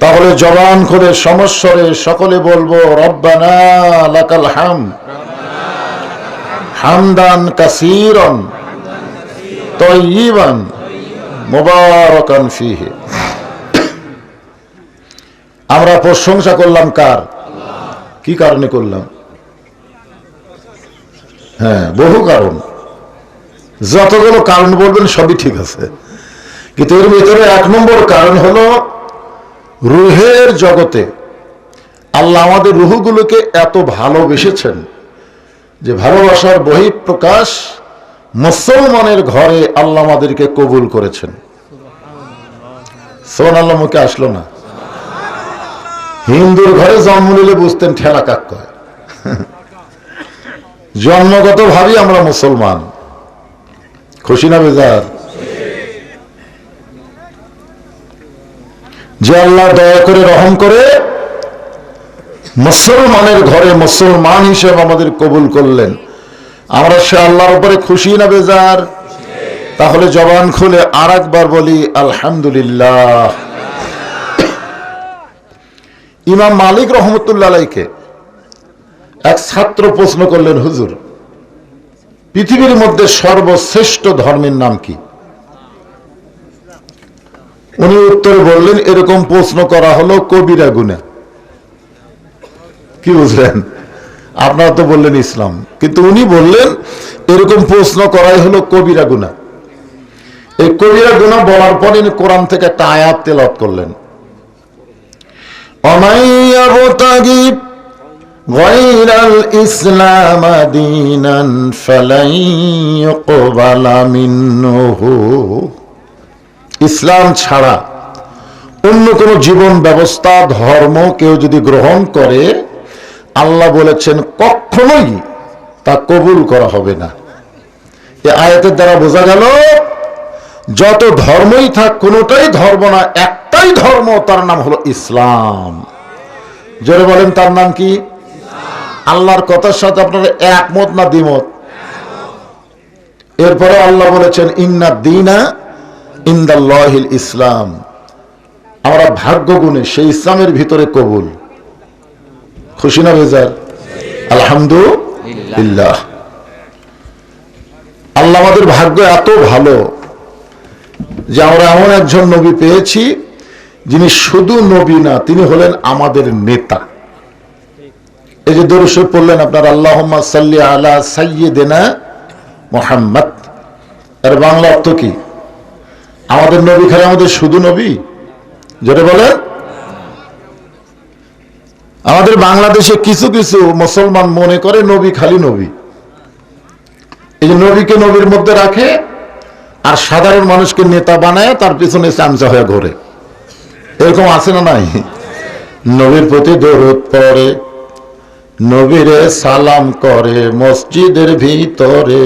তাহলে জবান করে সমস্বরে সকলে বলব, রব্বানা লাকাল হাম। হামদান কাসীরন তয়্যিবান মুবারাকান ফিহি। আমরা প্রশংসা করলাম কার? কি কারণে করলাম? হ্যাঁ বহু কারণ। যতগুলো কারণ বলবেন সবই ঠিক আছে। কিন্তু এর ভিতরে এক নম্বর কারণ হলো রুহের জগতে আল্লাহ আমাদের রুহগুলোকে এত ভালোবেসেছেন যে ভালোবাসার বহিঃপ্রকাশ মুসলমানের ঘরে আল্লাহ আমাদেরকে কবুল করেছেন। সোন আল্লাহ মুখে আসলো না। হিন্দুর ঘরে জন্ম নিলে বুঝতেন ঠেলা কাক কয়। জন্মগত ভাবি আমরা মুসলমান। খুশি না বেজার? যে আল্লাহ দয়া করে রহম করে, মুসলমানের ঘরে মুসলমান হিসেবে আমাদের কবুল করলেন। আমরা সে আল্লাহর উপরে খুশি না বেজার? তাহলে জবান খুলে আর একবার বলি, আলহামদুলিল্লাহ। ইমাম মালিক রহমতুল্লাহ এক ছাত্র প্রশ্ন করলেন, হুজুর, পৃথিবীর মধ্যে সর্বশ্রেষ্ঠ ধর্মের নাম কি? উনি উত্তর বললেন, এরকম প্রশ্ন করা হলো কবিরা গুনা কি বুঝলেন? আপনারা তো বললেন ইসলাম। কিন্তু উনি বললেন, এরকম প্রশ্ন করাই হলো কবিরা গুনা এই কবিরা গুনা বলার পর পরে কোরআন থেকে একটা আয়াত তেলত করলেন। ইসলাম ইসলাম ছাড়া অন্য কোন জীবন ব্যবস্থা, ধর্ম কেউ যদি গ্রহণ করে, আল্লাহ বলেছেন কখনোই তা কবুল করা হবে না। এ আয়াতের দ্বারা বোঝা গেল, যত ধর্মই থাক, কোনোটাই ধর্ম না, একটাই ধর্ম, তার নাম হলো ইসলাম। জোরে বলেন, তার নাম কি? আল্লাহর কথার সাথে আপনারা একমত না দ্বিমত? এরপরে আল্লাহ বলেছেন, ইন্না দিনা ইন্দাল্লাহিল ইসলাম। আমরা ভাগ্য গুণে সেই ইসলামের ভিতরে কবুল। খুশি না বেজার? আলহামদুলিল্লাহ। আল্লাহ আমাদের ভাগ্য এত ভালো যে আমরা এমন একজন নবী পেয়েছি যিনি শুধু নবী না, তিনি হলেন আমাদের নেতা। এই যে দরুস পড়লেন আপনার আল্লাহ সাল্লি আলা সাইয়েদেনা মোহাম্মদ। এর বাংলা অর্থ কি? আমাদের নবী খালি আমাদের শুধু নবী? যেটা বলে আমাদের বাংলাদেশে কিছু কিছু মুসলমান মনে করে নবী খালি নবী। এই যে নবীকে নবীর মধ্যে রাখে, আর সাধারণ মানুষকে নেতা বানায়, তার পিছনে চামচা হয়ে ঘোরে। এরকম আছে না নাই? নবীর প্রতি দরদ পড়ে, নবীরে সালাম করে মসজিদের ভিতরে।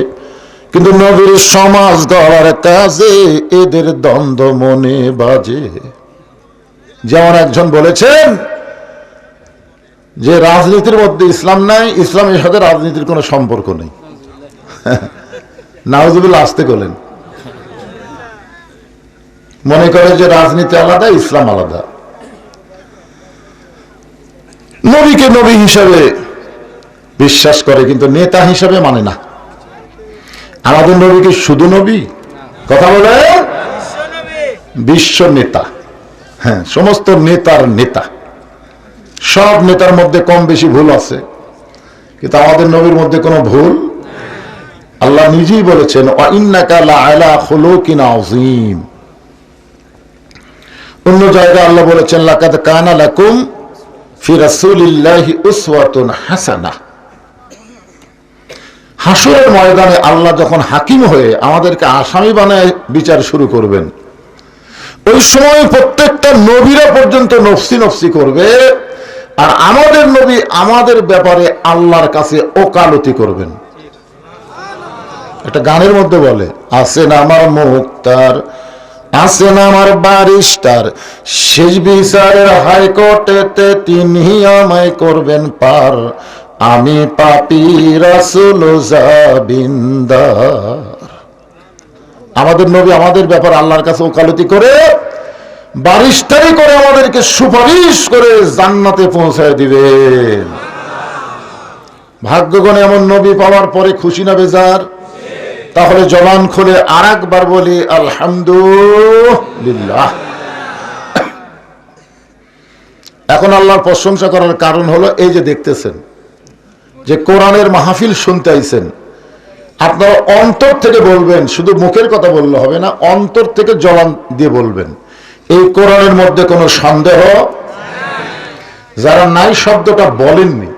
কিন্তু নবীর সমাজ গড়ার কাজে এদের দ্বন্দ্ব মনে বাজে। যেমন একজন বলেছেন যে রাজনীতির মধ্যে ইসলাম নাই ইসলামের সাথে রাজনীতির কোনো সম্পর্ক নেই। নাওজুবুল্লাহ আসতে করলেন মনে করে যে রাজনীতি আলাদা, ইসলাম আলাদা। নবীকে নবী হিসাবে বিশ্বাস করে, কিন্তু নেতা হিসাবে মানে না। আমাদের নবীকে শুধু নবী? কথা বলে? বিশ্ব নেতা। হ্যাঁ সমস্ত নেতার নেতা। সব নেতার মধ্যে কম বেশি ভুল আছে। কিন্তু আমাদের নবীর মধ্যে কোনো ভুল? আল্লাহ নিজেই বলেছেন অন্য জায়গায় আল্লাহ বলেছেন, লাকাদ কানা লাকুম উসওয়াতুন হাসরের ময়দানে আল্লাহ যখন হাকিম হয়ে আমাদেরকে আসামি বানায় বিচার শুরু করবেন, ওই সময় প্রত্যেকটা নবীরা পর্যন্ত নফসি নফসি করবে আর আমাদের নবী আমাদের ব্যাপারে আল্লাহর কাছে ওকালতি করবেন। একটা গানের মধ্যে বলে আসেন আমার মুক্তার আসেন আমার বারিস্টার শেষ বিচারের হাইকোর্টেতে তিনি আমায় করবেন পার। আমি পাপি রাসুল আমাদের নবী আমাদের ব্যাপার আল্লাহর কাছে ওকালতি করে, বারিশটারি করে আমাদেরকে সুপারিশ করে জান্নাতে পৌঁছায় দিবেন। ভাগ্যগণে এমন নবী পাওয়ার পরে খুশি না বেজার? তাহলে জবান খুলে আর একবার বলি, আলহামদুলিল্লাহ। এখন আল্লাহর প্রশংসা করার কারণ হলো এই যে দেখতেছেন যে কোরআনের মাহফিল শুনতে আইছেন, আপনারা অন্তর থেকে বলবেন, শুধু মুখের কথা বললে হবে না, অন্তর থেকে জবান দিয়ে বলবেন, এই কোরআনের মধ্যে কোনো সন্দেহ? যারা নাই শব্দটা বলেননি,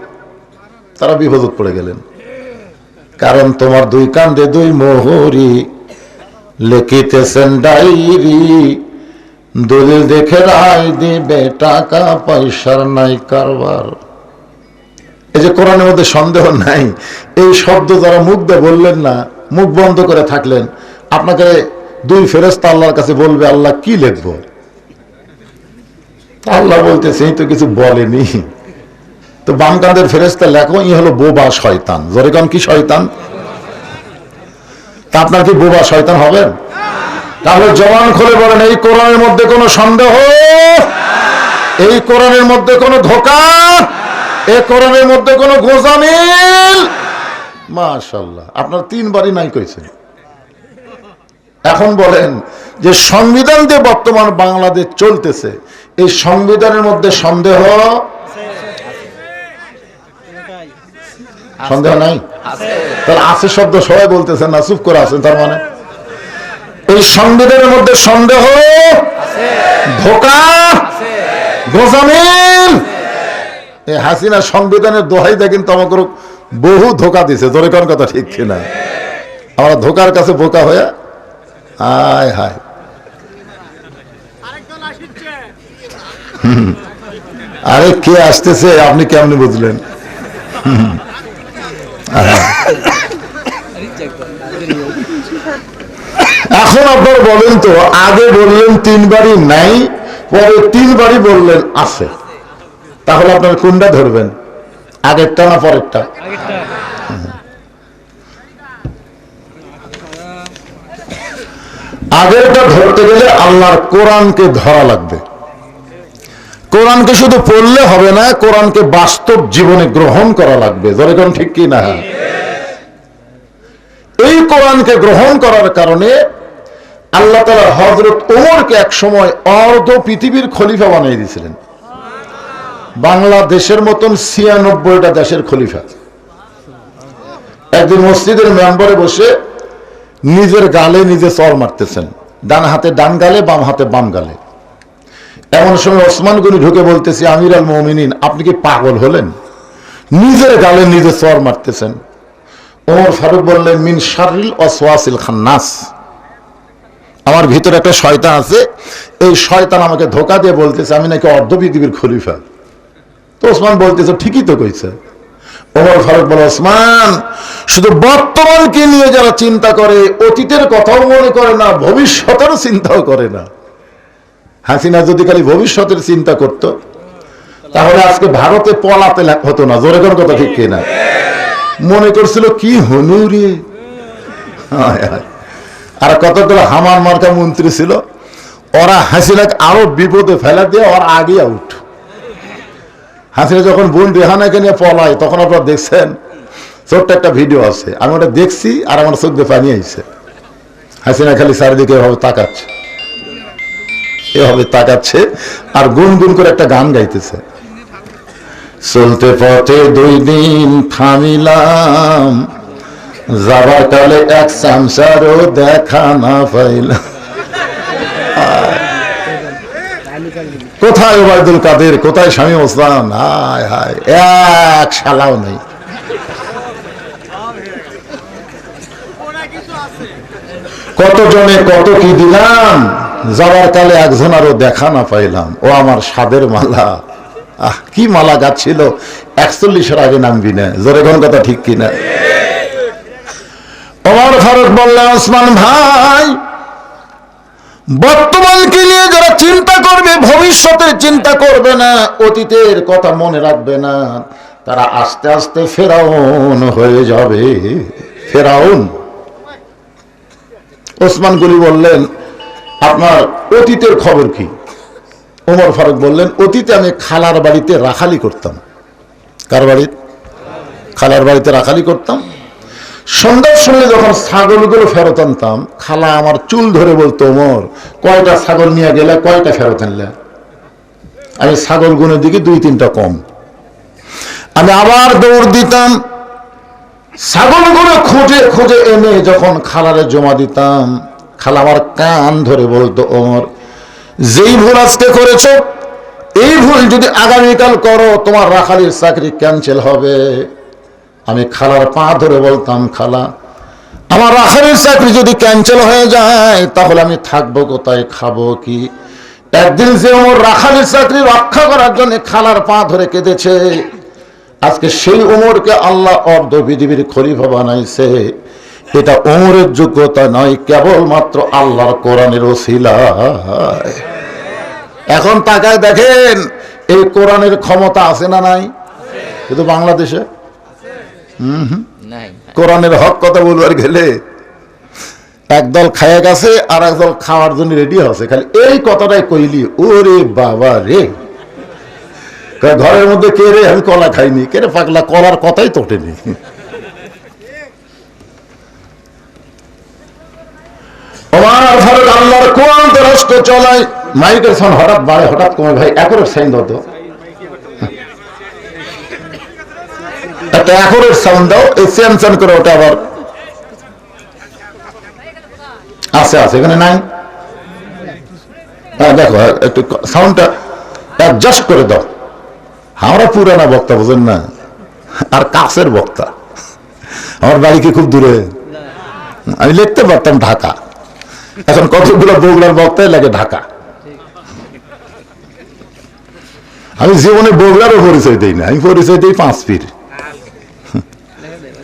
তারা বিপদত পড়ে গেলেন। কারণ তোমার দুই কান্দে দুই মোহরি, লিখিতেছেন ডাইরি দলিল দেখে রায় দিবে টাকা, পয়সার নাই কারবার। এই যে কোরআনের মধ্যে সন্দেহ নাই, এই শব্দ যারা মুখ দিয়ে বললেন না, মুখ বন্ধ করে থাকলেন। আপনাকে দুই ফেরস্তা আল্লাহর কাছে বলবে, আল্লাহ কি লিখব? আল্লাহ বলতেছে, এই তো কিছু বলেনি। তো বাম কাঁধের ফেরেস্তা লেখো, ই হলো বোবা শয়তান। জোরেগন কি শয়তান? তা আপনার কি বোবা শয়তান হবেন তাহলে জবান খুলে বলেন, এই কোরআনের মধ্যে কোনো সন্দেহ? এই কোরআনের মধ্যে কোনো ধোকা? এই কোরআনের মধ্যে কোনো গোজামিল মাশাল্লাহ। আপনার তিনবারই নাই কইছেন এখন বলেন যে সংবিধান যে বর্তমান বাংলাদেশ চলতেছে এই সংবিধানের মধ্যে সন্দেহ? সন্দেহ নাই? তাহলে আছে শব্দ সবাই বলতেছেন না চুপ করে আছেন তার মানে? এই সংবিধানের মধ্যে সন্দেহ? ধোকা? গোজামিল এই হাসিনা সংবিধানের দোহাইটা কিন্তু আমাকে বহু ধোকা দিছে। জোরে কোন কথা ঠিক কিনা? আমরা ধোকার কাছে বোকা হয়ে হায় হায়। আরে কে আসতেছে আপনি কেমনি বুঝলেন? এখন আপনার বলেন তো আগে বললেন তিনবারই নাই পরে তিনবারই বললেন আছে। তাহলে আপনার কোনটা ধরবেন? আগেরটা না পরেরটা? আগেরটা। ধরতে গেলে আল্লাহর কোরআনকে ধরা লাগবে। কোরআনকে শুধু পড়লে হবে না কোরআনকে বাস্তব জীবনে গ্রহণ করা লাগবে। যেরকম ঠিক কি না? এই কোরআনকে গ্রহণ করার কারণে আল্লাহ তালা হজরত ওমরকে এক সময় অর্ধ পৃথিবীর খলিফা বানিয়ে দিয়েছিলেন। বাংলাদেশের মতন ছিয়ানব্বইটা দেশের খলিফা। একদিন মসজিদের মেম্বারে বসে নিজের গালে নিজে চর মারতেছেন। ডান হাতে ডান গালে, বাম হাতে বাম গালে। এমন সময় ওসমান গনি ঢুকে বলতেছি, আমির আল মমিনিন, আপনি কি পাগল হলেন? নিজের গালে নিজে চর মারতেছেন। ওমর ফারুক বললেন, মিন শারিল অসওয়াসিল খান্নাস। আমার ভিতরে একটা শয়তান আছে। এই শয়তান আমাকে ধোকা দিয়ে বলতেছে, আমি নাকি অর্ধ পৃথিবীর খলিফা। তো ওসমান বলতেছে, ঠিকই তো কইছে। ওমর ফারুক বলে, ওসমান, শুধু বর্তমানকে নিয়ে যারা চিন্তা করে, অতীতের কথাও মনে করে না ভবিষ্যতের চিন্তাও করে না। হাসিনা যদি খালি ভবিষ্যতের চিন্তা করত, তাহলে আজকে ভারতে পলাতে হতো না। জোরে কোন কথা ঠিক কিনা মনে করছিল, কি হায় হায়। আর কতগুলো হামার মার্কা মন্ত্রী ছিল, ওরা হাসিনাকে আরও বিপদে ফেলা দিয়ে ওর আগে আউট হাসিনা যখন বোন রেহানাকে নিয়ে পলায়, তখন আপনারা দেখছেন, ছোট্ট একটা ভিডিও আছে। আমি ওটা দেখছি আর আমার চোখ দিয়ে পানি আইছে। হাসিনা খালি চারিদিকে এভাবে তাকাচ্ছে। এভাবে তাকাচ্ছে আর গুনগুন করে একটা গান গাইতেছে। চলতে পথে দুই দিন থামিলাম, যাবার কালে এক সামসারও দেখা না পাইলাম। কোথায় ওবায়দুল কাদের? কোথায় স্বামী ওসমান? হায় হায়। এক শালাও নেই। কত জনে কত কি দিলাম? যাওয়ার কালে একজন আরও দেখা না পাইলাম। ও আমার সাদের মালা। আহ, কি মালা গাচ্ছিল? একচল্লিশের আগে নামবি না। জোরে কোন কথা ঠিক কিনা? ওমর ফারুক বললেন, ওসমান ভাই বর্তমানকে নিয়ে যারা চিন্তা করবে, ভবিষ্যতের চিন্তা করবে না, অতীতের কথা মনে রাখবে না, তারা আস্তে আস্তে ফেরাউন হয়ে যাবে। ফেরাউন। ওসমান গনি বললেন, আপনার অতীতের খবর কি? ওমর ফারুক বললেন, অতীতে আমি খালার বাড়িতে রাখালি করতাম। কার বাড়িতে খালার বাড়িতে রাখালি করতাম। সন্ধ্যার সময় যখন ছাগলগুলো ফেরত আনতাম, খালা আমার চুল ধরে বলতো, ওমর, কয়টা ছাগল নিয়ে গেলে কয়টা ফেরত আনলে? আমি ছাগল গুনের দিকে দুই তিনটা কম। আমি আবার দৌড় দিতাম, ছাগলগুলো খুঁজে খুঁজে এনে যখন খালারে জমা দিতাম, খালা আমার কান ধরে বলতো, ওমর, যেই ভুল আজকে করেছ, এই ভুল যদি আগামীকাল করো, তোমার রাখালির চাকরি ক্যান্সেল হবে। আমি খালার পা ধরে বলতাম, খালা, আমার রাখালির চাকরি যদি ক্যান্সেল হয়ে যায়, তাহলে আমি থাকব কোথায়, খাব কি? একদিন যে ওমর রাখালির চাকরি রক্ষা করার জন্য খালার পা ধরে কেঁদেছে, আজকে সেই ওমরকে আল্লাহ অর্ধ পৃথিবীর খলিফা বানাইছে। এটা ওমরের যোগ্যতা নয়, কেবলমাত্র আল্লাহর কোরআনের ওসিলায়। এখন তাকায় দেখেন, এই কোরআনের ক্ষমতা আছে না নাই? কিন্তু বাংলাদেশে কোরআনের হক কথা বলবার গেলে একদল খায়া গেছে আর একদল খাওয়ার জন্য রেডি হচ্ছে খালি এই কথাটাই কইলি, ওরে বাবা রে। ঘরের মধ্যে কে রে? আমি কলা খাইনি। কে রে পাগলা? কলার কথাই তোটেনি। আমার ফারুক আল্লাহর কোরআন রাষ্ট্র চলায়, মাইকের সাউন্ড হঠাৎ বাড়ে, হঠাৎ কমে ভাই একরের সাইন হতো। একটা একরের সাউন্ড দাও এই চেন চেন করে ওটা আবার। আছে আছে এখানে নাই? হ্যাঁ দেখো হ্যাঁ, একটু সাউন্ডটা অ্যাডজাস্ট করে দাও। আমরা পুরানা বক্তা বুঝেন না? আর কাছের বক্তা। আমার বাড়ি কি খুব দূরে? আমি লিখতে পারতাম ঢাকা। এখন কতগুলো বগুড়ার বক্তাই লাগে ঢাকা। আমি জীবনে বগুড়ারও পরিচয় দিই না আমি পরিচয় দিই পাঁচ পীর।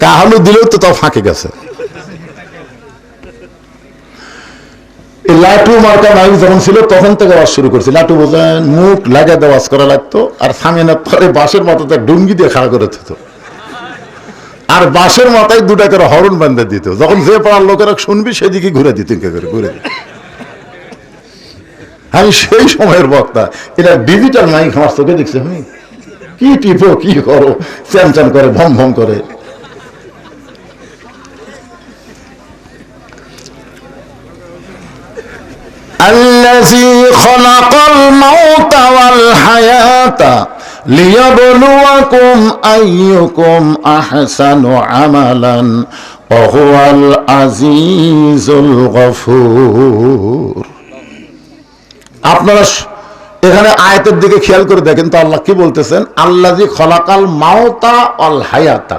কাহালু দিলেও তো তাও ফাঁকে গেছে। লাটু মার্কা মাইক যখন ছিল, তখন থেকে আওয়াজ শুরু করছি। লাটু বোঝেন মুখ লাগা দেওয়াজ করা লাগতো, আর সামিয়ানের পরে বাঁশের মাথাতে ডুঙ্গি দিয়ে খাড়া করে দিত। আর বাঁশের মাথায় দুটা করে হরণ বান্ধে দিত। যখন যে পাড়ার লোকেরা শুনবি, সেদিকে ঘুরে দিত করে, ঘুরে আমি সেই সময়ের বক্তা। এটা ডিজিটাল মাইক আমার চোখে দেখছি আমি কি টিপো, কি করো? চ্যান করে, ভম ভম করে। আপনারা এখানে আয়াতের দিকে খেয়াল করে দেখেন তো আল্লাহ কি বলতেছেন? আল্লাজি খলাকাল মাওতা অল হায়াতা।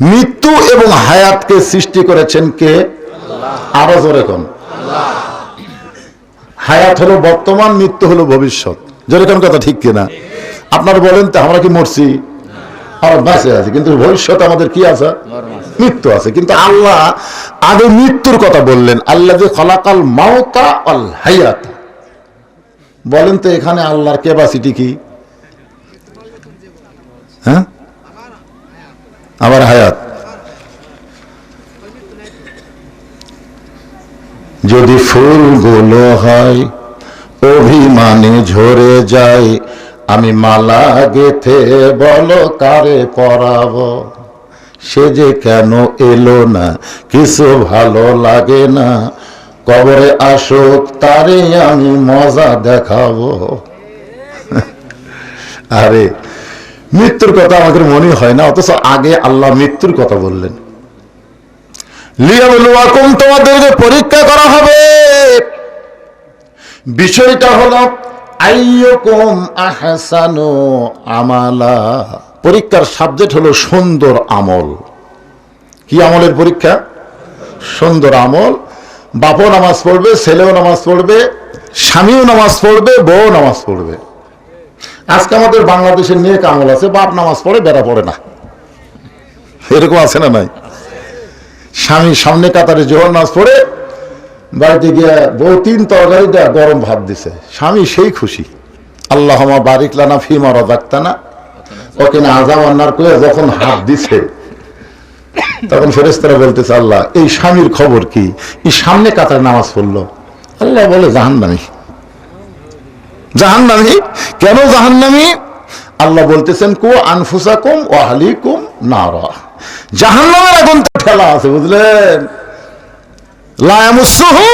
মৃত্যু এবং হায়াতকে সৃষ্টি করেছেন কে? আরও জোরে হায়াত হলো বর্তমান, মৃত্যু হলো ভবিষ্যৎ। যেরকম কথা ঠিক কিনা। আপনারা বলেন তো, আমরা কি মরছি? আমরা বাঁচে আছি, কিন্তু ভবিষ্যৎ আমাদের কি আছে? মৃত্যু আছে। কিন্তু আল্লাহ আগে মৃত্যুর কথা বললেন আল্লাহ যে খলাকাল মাওতা আল হায়াত। বলেন তো, এখানে আল্লাহর ক্যাপাসিটি কি? হ্যাঁ? আবার হায়াত। যদি ফুলগুলো হয়, অভিমানে ঝরে যায়, আমি মালা গেথে বলো কারে পরাবো? সে যে কেন এলো না, কিছু ভালো লাগে না। কবরে আসুক, তারে আমি মজা দেখাবো। আরে, মৃত্যুর কথা আমাদের মনে হয় না, অথচ আগে আল্লাহ মৃত্যুর কথা বললেন। লিয়াবলুয়াকুম তোমাদেরকে পরীক্ষা করা হবে, বিষয়টা হলো, আইয়ুকুম আহসানু আমালা। পরীক্ষার সাবজেক্ট হলো সুন্দর আমল। কি আমলের পরীক্ষা? সুন্দর আমল। বাপও নামাজ পড়বে, ছেলেও নামাজ পড়বে, স্বামীও নামাজ পড়বে বউ নামাজ পড়বে। আজকে আমাদের বাংলাদেশের নিয়ে আমল আছে, বাপ নামাজ পড়ে, বেড়া পড়ে না। এরকম আছে না নাই? স্বামী সামনে কাতারে জোহর নাচ পড়ে বাড়িতে গিয়ে বউ তিন তরকারি দেয়া গরম ভাত দিছে। স্বামী সেই খুশি। আল্লাহ বারিক লানা ফিমা রাজাক্তানা ওকে না আজাম আন্নার করে যখন হাত দিছে, তখন ফেরেস্তারা বলতেছে, আল্লাহ, এই স্বামীর খবর কি? এই সামনে কাতারে নামাজ পড়ল। আল্লাহ বলে, জাহান্নামি। জাহান্নামি? কেন জাহান্নামি? আল্লাহ বলতেছেন কু ও আহলিকুম নারা। জাহান্নামের আগুন ঠেলা আছে বুঝলেন লায়ামুসুহু